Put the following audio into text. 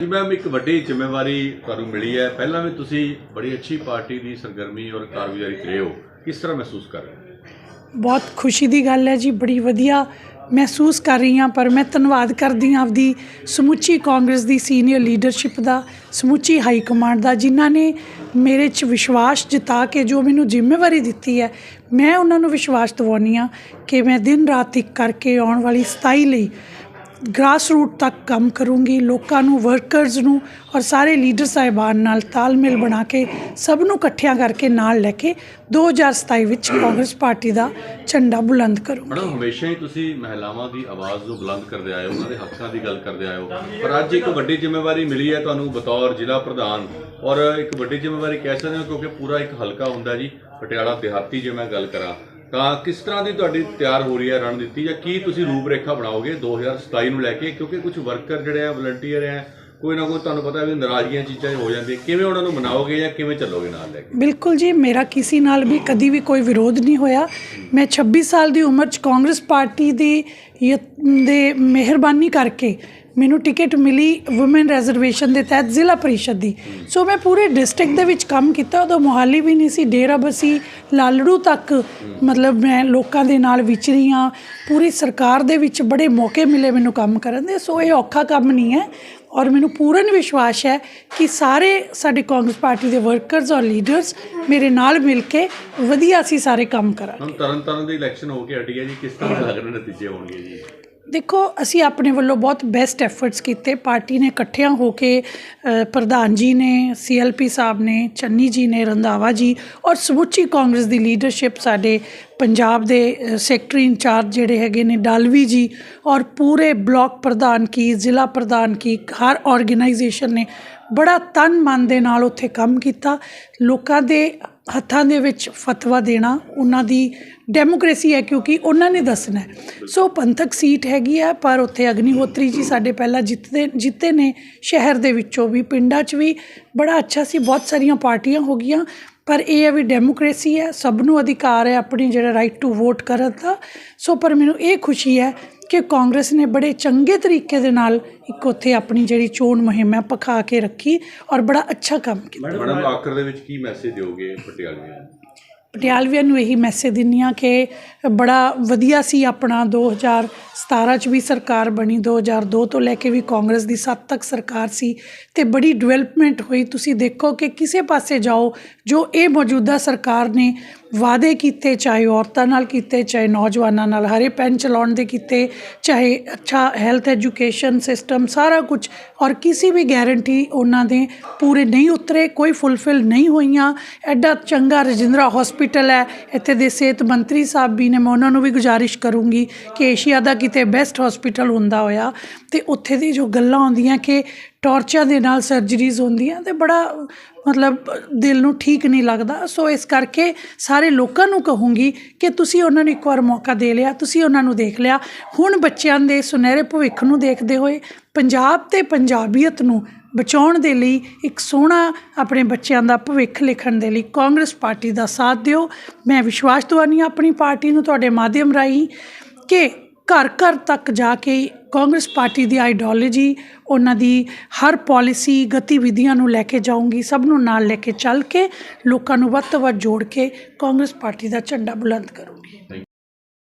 ਜੀ ਮੈਮ ਇੱਕ ਵੱਡੀ ਜ਼ਿੰਮੇਵਾਰੀ ਤੁਹਾਨੂੰ ਮਿਲੀ ਹੈ। ਪਹਿਲਾਂ ਵੀ ਤੁਸੀਂ ਬੜੀ ਅੱਛੀ ਪਾਰਟੀ ਦੀ ਸਰਗਰਮੀ ਔਰ ਕਾਰਗੁਜ਼ਾਰੀ ਰਹੇ ਹੋ। ਕਿਸ ਤਰ੍ਹਾਂ ਮਹਿਸੂਸ ਕਰ ਰਹੇ ਹੋ? ਬਹੁਤ ਖੁਸ਼ੀ ਦੀ ਗੱਲ ਹੈ ਜੀ, ਬੜੀ ਵਧੀਆ ਮਹਿਸੂਸ ਕਰ ਰਹੀ ਹਾਂ, ਪਰ ਮੈਂ ਧੰਨਵਾਦ ਕਰਦੀ ਹਾਂ ਆਪਦੀ ਸਮੁੱਚੀ ਕਾਂਗਰਸ ਦੀ ਸੀਨੀਅਰ ਲੀਡਰਸ਼ਿਪ ਦਾ, ਸਮੁੱਚੀ ਹਾਈ ਕਮਾਂਡ ਦਾ, ਜਿਨ੍ਹਾਂ ਨੇ ਮੇਰੇ 'ਚ ਵਿਸ਼ਵਾਸ ਜਤਾ ਕੇ ਜੋ ਮੈਨੂੰ ਜ਼ਿੰਮੇਵਾਰੀ ਦਿੱਤੀ ਹੈ, ਮੈਂ ਉਹਨਾਂ ਨੂੰ ਵਿਸ਼ਵਾਸ ਦਿਵਾਉਂਦੀ ਹਾਂ ਕਿ ਮੈਂ ਦਿਨ ਰਾਤ ਇੱਕ ਕਰਕੇ ਆਉਣ ਵਾਲੀ 27 ਲਈ ਗ੍ਰਾਸ ਰੂਟ ਤੱਕ ਕੰਮ ਕਰੂੰਗੀ, ਲੋਕਾਂ ਨੂੰ ਵਰਕਰਜ਼ ਨੂੰ ਔਰ ਸਾਰੇ ਲੀਡਰ ਸਾਹਿਬਾਨ ਨਾਲ ਤਾਲਮੇਲ ਬਣਾ ਕੇ ਸਭ ਨੂੰ ਇਕੱਠਿਆਂ ਕਰਕੇ ਨਾਲ ਲੈ ਕੇ 2027 ਵਿੱਚ ਕਾਂਗਰਸ ਪਾਰਟੀ ਦਾ ਝੰਡਾ ਬੁਲੰਦ ਕਰੂੰਗੀ। ਮੈਡਮ, ਹਮੇਸ਼ਾ ਹੀ ਤੁਸੀਂ ਮਹਿਲਾਵਾਂ ਦੀ ਆਵਾਜ਼ ਨੂੰ ਬੁਲੰਦ ਕਰਦੇ ਆਏ ਹੋ, ਉਹਨਾਂ ਦੇ ਹੱਕਾਂ ਦੀ ਗੱਲ ਕਰਦੇ ਆਏ ਹੋ। ਪਰ ਅੱਜ ਇੱਕ ਵੱਡੀ ਜ਼ਿੰਮੇਵਾਰੀ ਮਿਲੀ ਹੈ ਤੁਹਾਨੂੰ ਬਤੌਰ ਜ਼ਿਲ੍ਹਾ ਪ੍ਰਧਾਨ ਔਰ ਇੱਕ ਵੱਡੀ ਜ਼ਿੰਮੇਵਾਰੀ ਕਹਿ ਸਕਦੇ ਹੋ ਕਿਉਂਕਿ ਪੂਰਾ ਇੱਕ ਹਲਕਾ ਹੁੰਦਾ ਜੀ, ਪਟਿਆਲਾ ਦਿਹਾਤੀ ਜੇ ਮੈਂ ਗੱਲ ਕਰਾਂ। ਤਾਂ ਕਿਸ ਤਰ੍ਹਾਂ ਦੀ ਤੁਹਾਡੀ ਤਿਆਰ ਹੋ ਰਹੀ ਹੈ ਰਣਨੀਤੀ ਜਾਂ ਕੀ ਤੁਸੀਂ ਰੂਪਰੇਖਾ ਬਣਾਓਗੇ 2027 ਨੂੰ ਲੈ ਕੇ? ਕਿਉਂਕਿ ਕੁਝ ਵਰਕਰ ਜਿਹੜੇ ਆ, ਵਲੰਟੀਅਰ ਆ, ਕੋਈ ਨਾ ਕੋਈ ਤੁਹਾਨੂੰ ਪਤਾ ਵੀ ਨਾਰਾਜ਼ਗੀਆਂ ਚੀਜ਼ਾਂ ਹੋ ਜਾਂਦੀਆਂ। ਕਿਵੇਂ ਉਹਨਾਂ ਨੂੰ ਮਨਾਓਗੇ ਜਾਂ ਕਿਵੇਂ ਚੱਲੋਗੇ ਨਾਲ ਲੈ ਕੇ? ਬਿਲਕੁਲ ਜੀ, ਮੇਰਾ ਕਿਸੇ ਨਾਲ ਵੀ ਕਦੀ ਵੀ ਕੋਈ ਵਿਰੋਧ ਨਹੀਂ ਹੋਇਆ। ਮੈਂ 26 ਸਾਲ ਦੀ ਉਮਰ 'ਚ ਕਾਂਗਰਸ ਪਾਰਟੀ ਦੀ ਦੇ ਮਿਹਰਬਾਨੀ ਕਰਕੇ ਮੈਨੂੰ ਟਿਕਟ ਮਿਲੀ ਔਮਨ ਰਿਜ਼ਰਵੇਸ਼ਨ ਦੇ ਤਹਿਤ ਜ਼ਿਲ੍ਹਾ ਪਰਿਸ਼ਦ ਦੀ। ਸੋ ਮੈਂ ਪੂਰੇ ਡਿਸਟ੍ਰਿਕਟ ਦੇ ਵਿੱਚ ਕੰਮ ਕੀਤਾ ਉਦੋਂ ਮੋਹਾਲੀ ਵੀ ਨਹੀਂ ਸੀ ਡੇਰਾ ਬਸੀ ਲਾਲੜੂ ਤੱਕ ਮਤਲਬ ਮੈਂ ਲੋਕਾਂ ਦੇ ਨਾਲ ਵਿਚਰੀ ਹਾਂ। ਪੂਰੀ ਸਰਕਾਰ ਦੇ ਵਿੱਚ ਬੜੇ ਮੌਕੇ ਮਿਲੇ ਮੈਨੂੰ ਕੰਮ ਕਰਨ ਦੇ ਸੋ ਇਹ ਔਖਾ ਕੰਮ ਨਹੀਂ ਹੈ। ਔਰ ਮੈਨੂੰ ਪੂਰਨ ਵਿਸ਼ਵਾਸ ਹੈ ਕਿ ਸਾਰੇ ਸਾਡੇ ਕਾਂਗਰਸ ਪਾਰਟੀ ਦੇ ਵਰਕਰਸ ਔਰ ਲੀਡਰਸ ਮੇਰੇ ਨਾਲ ਮਿਲ ਕੇ ਵਧੀਆ ਅਸੀਂ ਸਾਰੇ ਕੰਮ ਕਰਾਂਗੇ। ਹੁਣ ਤਰਨ ਤਾਰਨ ਦੀ ਇਲੈਕਸ਼ਨ ਹੋ ਕੇ ਹਟੀ ਹੈ ਜੀ ਕਿਸ ਤਰ੍ਹਾਂ ਲੱਗ ਰਹੇ ਨਤੀਜੇ ਹੋਣਗੇ ਜੀ? ਦੇਖੋ, ਅਸੀਂ ਆਪਣੇ ਵੱਲੋਂ ਬਹੁਤ ਬੈਸਟ ਐਫਰਟਸ ਕੀਤੇ। ਪਾਰਟੀ ਨੇ ਇਕੱਠਿਆਂ ਹੋ ਕੇ ਪ੍ਰਧਾਨ ਜੀ ਨੇ ਸੀਐਲਪੀ ਸਾਹਿਬ ਨੇ, ਚੰਨੀ ਜੀ ਨੇ, ਰੰਧਾਵਾ ਜੀ ਔਰ ਸਮੁੱਚੀ ਕਾਂਗਰਸ ਦੀ ਲੀਡਰਸ਼ਿਪ ਸਾਡੇ ਪੰਜਾਬ ਦੇ ਸੈਕਟਰੀ ਇੰਚਾਰਜ ਜਿਹੜੇ ਹੈਗੇ ਨੇ, ਡਾਲਵੀ ਜੀ ਔਰ ਪੂਰੇ ਬਲਾਕ ਪ੍ਰਧਾਨ ਕੀ, ਜ਼ਿਲ੍ਹਾ ਪ੍ਰਧਾਨ ਕੀ, ਹਰ ਆਰਗੇਨਾਈਜੇਸ਼ਨ ਨੇ ਬੜਾ ਤਨ ਮਨ ਦੇ ਨਾਲ ਉੱਥੇ ਕੰਮ ਕੀਤਾ। ਲੋਕਾਂ ਦੇ ਹੱਥਾਂ ਦੇ ਵਿੱਚ ਫਤਵਾ ਦੇਣਾ, ਉਹਨਾਂ ਦੀ ਡੈਮੋਕ੍ਰੇਸੀ ਹੈ ਕਿਉਂਕਿ ਉਹਨਾਂ ਨੇ ਦੱਸਣਾ ਸੋ ਪੰਥਕ ਸੀਟ ਹੈਗੀ ਹੈ, ਪਰ ਉੱਥੇ ਅਗਨੀਹੋਤਰੀ ਜੀ ਸਾਡੇ ਪਹਿਲਾਂ ਜਿੱਤਦੇ, ਜਿੱਤੇ ਨੇ ਸ਼ਹਿਰ ਦੇ ਵਿੱਚੋਂ ਵੀ, ਪਿੰਡਾਂ 'ਚ ਵੀ। ਬੜਾ ਅੱਛਾ ਸੀ, ਬਹੁਤ ਸਾਰੀਆਂ ਪਾਰਟੀਆਂ ਹੋ ਗਈਆਂ। ਪਰ ਇਹ ਹੈ ਵੀ ਡੈਮੋਕ੍ਰੇਸੀ ਹੈ ਸਭ ਨੂੰ ਅਧਿਕਾਰ ਹੈ ਆਪਣੀ ਜਿਹੜਾ ਰਾਈਟ ਟੂ ਵੋਟ ਕਰਨ ਦਾ। ਸੋ ਪਰ ਮੈਨੂੰ ਇਹ ਖੁਸ਼ੀ ਹੈ ਕਿ ਕਾਂਗਰਸ ਨੇ ਬੜੇ ਚੰਗੇ ਤਰੀਕੇ ਦੇ ਨਾਲ ਇੱਕ ਉੱਥੇ ਆਪਣੀ ਜਿਹੜੀ ਚੋਣ ਮੁਹਿੰਮ ਹੈ ਪਖਾ ਕੇ ਰੱਖੀ ਔਰ ਬੜਾ ਅੱਛਾ ਕੰਮ ਕੀਤਾ। ਮੈਡਮ ਆਖਰ ਦੇ ਵਿੱਚ ਕੀ ਮੈਸੇਜ ਦਿਓਗੇ ਪਟਿਆਲੇ ਨੂੰ? ਪਟਿਆਲਵੀਆਂ ਨੂੰ ਇਹੀ ਮੈਸੇਜ ਦਿੰਨੀ ਆ ਕਿ ਬੜਾ ਵਧੀਆ ਸੀ ਆਪਣਾ 2017 ਚ ਵੀ ਸਰਕਾਰ ਬਣੀ 2002 ਤੋਂ ਲੈ ਕੇ ਵੀ ਕਾਂਗਰਸ ਦੀ 7 ਤੱਕ ਸਰਕਾਰ ਸੀ ਤੇ ਬੜੀ ਡਿਵੈਲਪਮੈਂਟ ਹੋਈ। ਤੁਸੀਂ ਦੇਖੋ ਕਿ ਕਿਸੇ ਪਾਸੇ ਜਾਓ, ਜੋ ਇਹ ਮੌਜੂਦਾ ਸਰਕਾਰ ਨੇ ਵਾਅਦੇ ਕੀਤੇ, ਚਾਹੇ ਔਰਤਾਂ ਨਾਲ ਕੀਤੇ, ਚਾਹੇ ਨੌਜਵਾਨਾਂ ਨਾਲ, ਹਰੇ ਪੈਨ ਚਲਾਉਣ ਦੇ ਕੀਤੇ, ਚਾਹੇ ਅੱਛਾ ਹੈਲਥ ਐਜੂਕੇਸ਼ਨ ਸਿਸਟਮ ਸਾਰਾ ਕੁਝ ਔਰ ਕਿਸੇ ਵੀ ਗਾਰੰਟੀ ਉਹਨਾਂ ਦੇ ਪੂਰੇ ਨਹੀਂ ਉਤਰੇ, ਕੋਈ ਫੁੱਲਫਿਲ ਨਹੀਂ ਹੋਈਆਂ। ਐਡਾ ਚੰਗਾ ਰਜਿੰਦਰਾ ਹਸਪੀਟਲ ਹੈ। ਇੱਥੇ ਦੇ ਸਿਹਤ ਮੰਤਰੀ ਸਾਹਿਬ ਵੀ ਨੇ, ਮੈਂ ਉਹਨਾਂ ਨੂੰ ਵੀ ਗੁਜ਼ਾਰਿਸ਼ ਕਰੂੰਗੀ ਕਿ ਏਸ਼ੀਆ ਦਾ ਕਿਤੇ ਬੈਸਟ ਹਸਪੀਟਲ ਹੁੰਦਾ ਹੋਇਆ। ਤੇ ਉੱਥੇ ਦੀ ਜੋ ਗੱਲਾਂ ਆਉਂਦੀਆਂ ਕਿ ਟਾਰਚਰ ਦੇ ਨਾਲ ਸਰਜਰੀਜ਼ ਹੁੰਦੀਆਂ ਤੇ ਬੜਾ, ਮਤਲਬ, ਦਿਲ ਨੂੰ ਠੀਕ ਨਹੀਂ ਲੱਗਦਾ। ਸੋ ਇਸ ਕਰਕੇ ਸਾਰੇ ਲੋਕਾਂ ਨੂੰ ਕਹੂੰਗੀ ਕਿ ਤੁਸੀਂ ਉਹਨਾਂ ਨੂੰ ਇੱਕ ਵਾਰ ਮੌਕਾ ਦੇ ਲਿਆ, ਤੁਸੀਂ ਉਹਨਾਂ ਨੂੰ ਦੇਖ ਲਿਆ। ਹੁਣ ਬੱਚਿਆਂ ਦੇ ਸੁਨਹਿਰੇ ਭਵਿੱਖ ਨੂੰ ਦੇਖਦੇ ਹੋਏ ਪੰਜਾਬ ਤੇ ਪੰਜਾਬੀਅਤ ਨੂੰ ਬਚਾਉਣ ਦੇ ਲਈ ਇੱਕ ਸੋਹਣਾ ਆਪਣੇ ਬੱਚਿਆਂ ਦਾ ਭਵਿੱਖ ਲਿਖਣ ਦੇ ਲਈ ਕਾਂਗਰਸ ਪਾਰਟੀ ਦਾ ਸਾਥ ਦਿਓ। ਮੈਂ ਵਿਸ਼ਵਾਸ ਦਵਾਨੀ ਆਪਣੀ ਪਾਰਟੀ ਨੂੰ ਤੁਹਾਡੇ ਮਾਧਿਅਮ ਰਾਹੀਂ ਕਿ ਘਰ ਘਰ ਤੱਕ ਜਾ ਕੇ ਕਾਂਗਰਸ ਪਾਰਟੀ ਦੀ ਆਈਡੀਓਲੋਜੀ, ਉਹਨਾਂ ਦੀ ਹਰ ਪਾਲਿਸੀ ਗਤੀਵਿਧੀਆਂ ਨੂੰ ਲੈ ਕੇ ਜਾਊਂਗੀ, ਸਭ ਨੂੰ ਨਾਲ ਲੈ ਕੇ ਚੱਲ ਕੇ ਲੋਕਾਂ ਨੂੰ ਵੱਧ ਤੋਂ ਵੱਧ ਜੋੜ ਕੇ ਕਾਂਗਰਸ ਪਾਰਟੀ ਦਾ ਝੰਡਾ ਬੁਲੰਦ ਕਰੂੰਗੀ।